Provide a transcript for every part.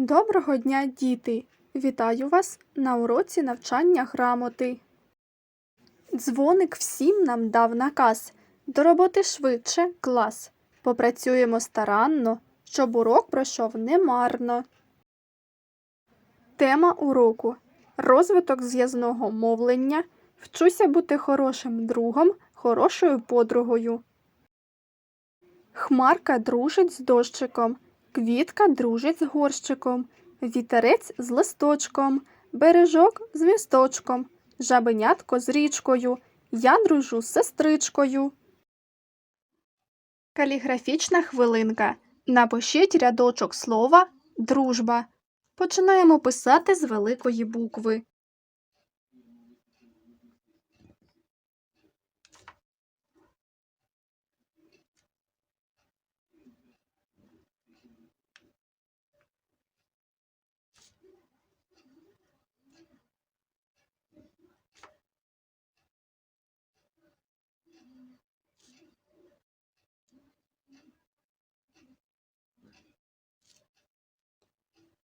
Доброго дня, діти! Вітаю вас на уроці навчання грамоти. Дзвоник всім нам дав наказ до роботи швидше клас. Попрацюємо старанно, щоб урок пройшов немарно. Тема уроку розвиток зв'язного мовлення. Вчуся бути хорошим другом, хорошою подругою. Хмарка дружить з дощиком, квітка дружить з горщиком, вітерець з листочком, бережок з місточком, жабенятко з річкою, я дружу з сестричкою. Каліграфічна хвилинка. Напишіть рядочок слова дружба. Починаємо писати з великої букви.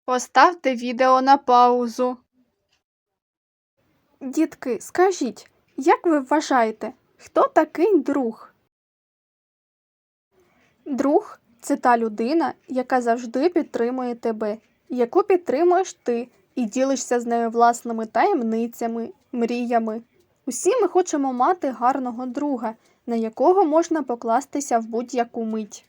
Поставте відео на паузу. Дітки, скажіть, як ви вважаєте, хто такий друг? Друг це та людина, яка завжди підтримує тебе, яку підтримуєш ти і ділишся з нею власними таємницями, мріями. Усі ми хочемо мати гарного друга, на якого можна покластися в будь-яку мить.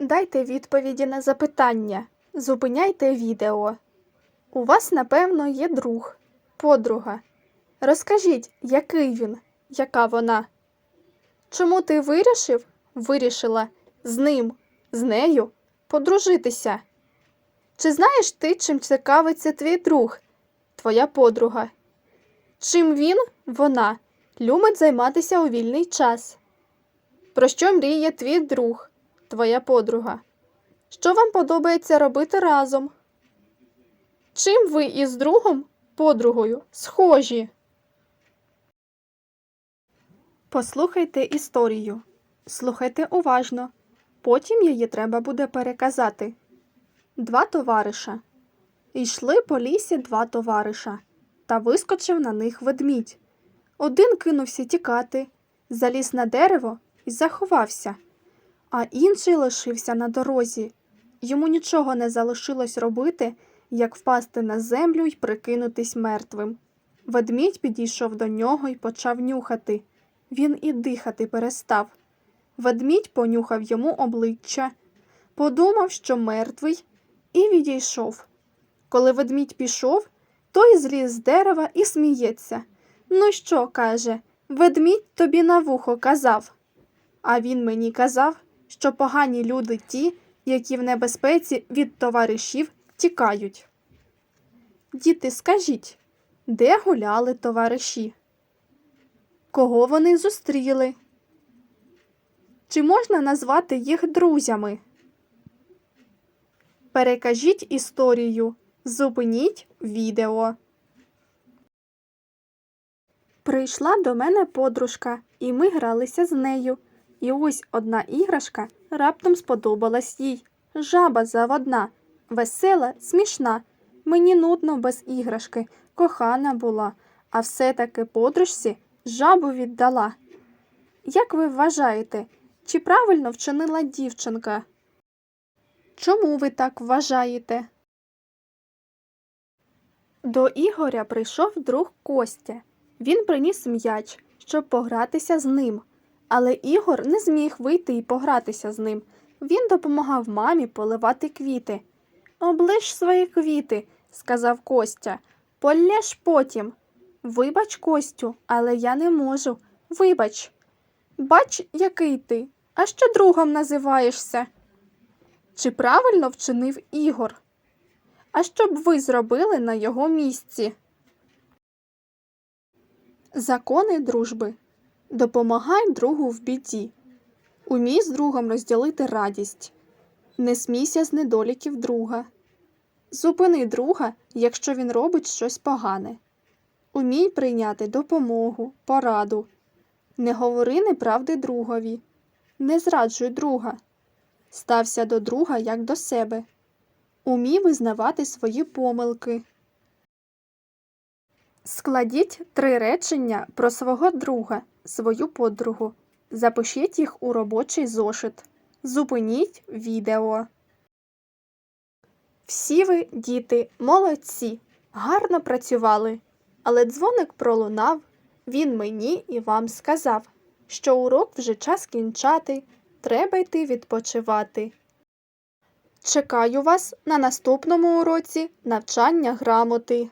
Дайте відповіді на запитання. Зупиняйте відео. У вас, напевно, є друг, подруга. Розкажіть, який він, яка вона? Чому ти вирішив, вирішила з ним, з нею подружитися? Чи знаєш ти, чим цікавиться твій друг, твоя подруга? Чим він, вона, любить займатися у вільний час? Про що мріє твій друг, твоя подруга? Що вам подобається робити разом? Чим ви із другом, подругою, схожі? Послухайте історію. Слухайте уважно. Потім її треба буде переказати. Два товариша. Йшли по лісі два товариша, та вискочив на них ведмідь. Один кинувся тікати, заліз на дерево і заховався, а інший лишився на дорозі. Йому нічого не залишилось робити, як впасти на землю й прикинутись мертвим. Ведмідь підійшов до нього й почав нюхати. Він і дихати перестав. Ведмідь понюхав йому обличчя, подумав, що мертвий, і відійшов. Коли ведмідь пішов, той зліз з дерева і сміється. Ну що, каже, ведмідь тобі на вухо казав. А він мені казав, що погані люди ті, які в небезпеці від товаришів тікають. Діти, скажіть, де гуляли товариші? Кого вони зустріли? Чи можна назвати їх друзями? Перекажіть історію. Зупиніть відео. Прийшла до мене подружка, і ми гралися з нею. І ось одна іграшка раптом сподобалась їй. Жаба заводна, весела, смішна. Мені нудно без іграшки, кохана була, а все-таки подружці жабу віддала. Як ви вважаєте, чи правильно вчинила дівчинка? Чому ви так вважаєте? До Ігоря прийшов друг Костя. Він приніс м'яч, щоб погратися з ним. Але Ігор не зміг вийти і погратися з ним. Він допомагав мамі поливати квіти. Оближ свої квіти, сказав Костя. Полєш потім. Вибач, Костю, але я не можу. Вибач. Бач, який ти, а що другом називаєшся? Чи правильно вчинив Ігор? А що б ви зробили на його місці? Закони дружби. Допомагай другу в біді. Умій з другом розділити радість. Не смійся з недоліків друга. Зупини друга, якщо він робить щось погане. Умій прийняти допомогу, пораду. Не говори неправди другові. Не зраджуй друга. Стався до друга як до себе. Умій визнавати свої помилки. Складіть три речення про свого друга, свою подругу. Запишіть їх у робочий зошит. Зупиніть відео. Всі ви, діти, молодці, гарно працювали. Але дзвоник пролунав, він мені і вам сказав, що урок вже час кінчати, треба йти відпочивати. Чекаю вас на наступному уроці навчання грамоти.